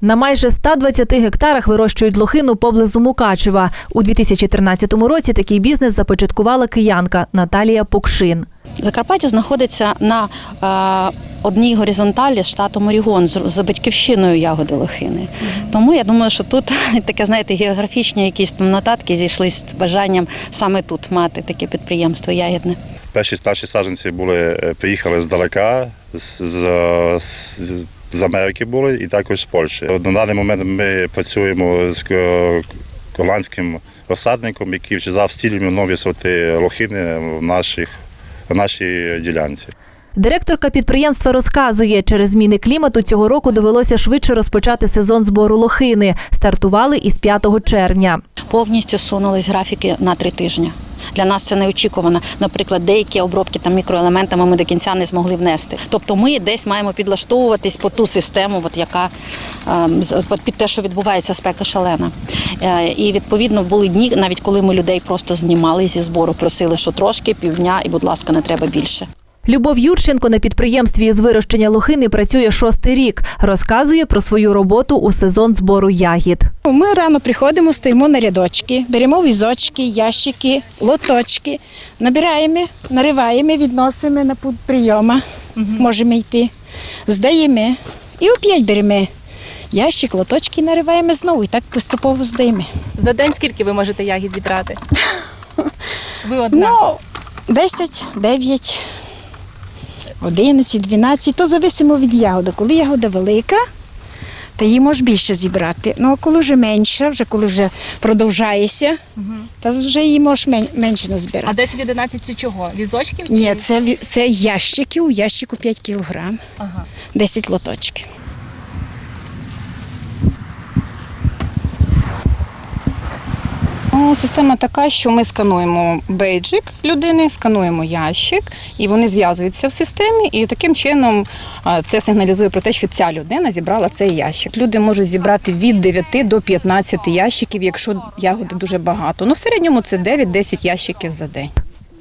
На майже 120 гектарах вирощують лохину поблизу Мукачева. У 2013 році такий бізнес започаткувала киянка Наталія Покшин. Закарпаття знаходиться на е, одній горизонталі з штатом Орігон з, з батьківщиною ягоди лохини. Тому я думаю, що тут таке, знаєте, географічні якісь там нотатки зійшли з бажанням саме тут мати таке підприємство ягідне. Перші наші саджанці були, е, приїхали здалека, з, з, з, з Америки були і також з Польщі. На даний момент ми працюємо з е, голландським розсадником, який вже встілюємо нові сорти лохини в, наших, в нашій ділянці. Директорка підприємства розказує, через зміни клімату цього року довелося швидше розпочати сезон збору лохини. Стартували із 5 червня. Повністю сунулись графіки на три тижні. Для нас це неочікувано. Наприклад, деякі обробки там мікроелементами ми до кінця не змогли внести. Тобто ми десь маємо підлаштовуватись по ту систему, от яка ем, під те, що відбувається спека шалена. Е, І відповідно були дні, навіть коли ми людей просто знімали зі збору, просили, що трошки півдня, і, будь ласка, не треба більше. Любов Юрченко на підприємстві з вирощення лохини працює шостий рік. Розказує про свою роботу у сезон збору ягід. Ми рано приходимо, стоїмо на рядочки, беремо візочки, ящики, лоточки, набираємо, нариваємо, відносимо на пункт прийому, можемо йти, здаємо і опять беремо ящик, лоточки нариваємо знову і так поступово здаємо. За день скільки ви можете ягід зібрати? Ви Ну, 10, 9, 11, 12, то зависимо від ягоди. Коли ягода велика, то її можеш більше зібрати. Ну, а коли вже менша, вже коли вже продовжається, то вже її можеш мен- менше назбирати. А 10-11 це чого? Візочків? Ні, це, це ящики, у ящику 5 кілограм, Ага. 10 лоточків. Ну, Система така, що ми скануємо бейджик людини, скануємо ящик, і вони зв'язуються в системі, і таким чином це сигналізує про те, що ця людина зібрала цей ящик. Люди можуть зібрати від 9 до 15 ящиків, якщо ягоди дуже багато. Ну, в середньому це 9-10 ящиків за день.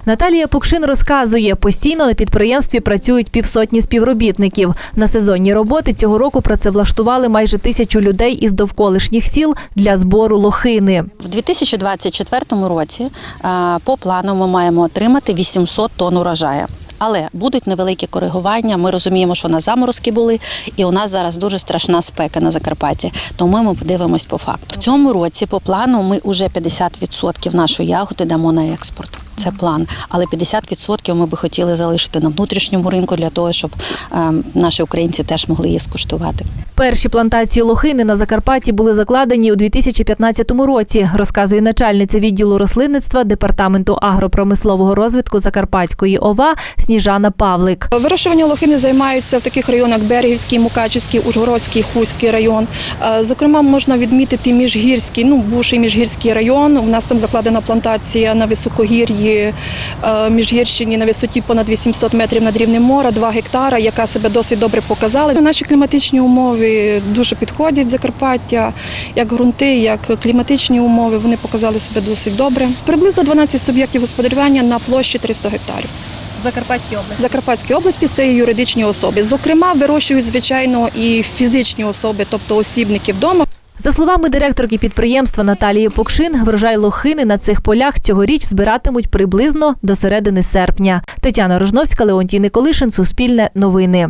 Наталія Пукшин розказує, постійно на підприємстві працюють півсотні співробітників. На сезонні роботи цього року працевлаштували майже тисячу людей із довколишніх сіл для збору лохини. В 2024 році е, по плану ми маємо отримати 800 тонн урожаю. Але будуть невеликі коригування. Ми розуміємо, що на заморозки були, і у нас зараз дуже страшна спека на Закарпатті. Тому ми подивимось по факту. В цьому році по плану ми вже 50% нашої ягоди дамо на експорт. Це план. Але 50% ми би хотіли залишити на внутрішньому ринку для того, щоб е, наші українці теж могли її скуштувати. Перші плантації лохини на Закарпатті були закладені у 2015 році, розказує начальниця відділу рослинництва департаменту агропромислового розвитку Закарпатської ОВА Сніжана Павлик. Вирощування лохини займаються в таких районах Берегівський, Мукачівський, Ужгородський, Хуський район. Е, Зокрема, можна відмітити міжгірський, ну бувший міжгірський район. У нас там закладена плантація на високогір'ї е, Міжгірщині на висоті понад 800 метрів над рівнем моря, 2 гектара, яка себе досить добре показала. Наші кліматичні умови дуже підходять Закарпаття, як ґрунти, як кліматичні умови. Вони показали себе досить добре. Приблизно 12 суб'єктів господарювання на площі 300 гектарів. Закарпатській області. Закарпатській області це є юридичні особи. Зокрема, вирощують звичайно і фізичні особи, тобто осібники вдома. За словами директорки підприємства Наталії Покшин, врожай лохини на цих полях цьогоріч збиратимуть приблизно до середини серпня. Тетяна Рожновська, Леонтій Николишин, Суспільне новини.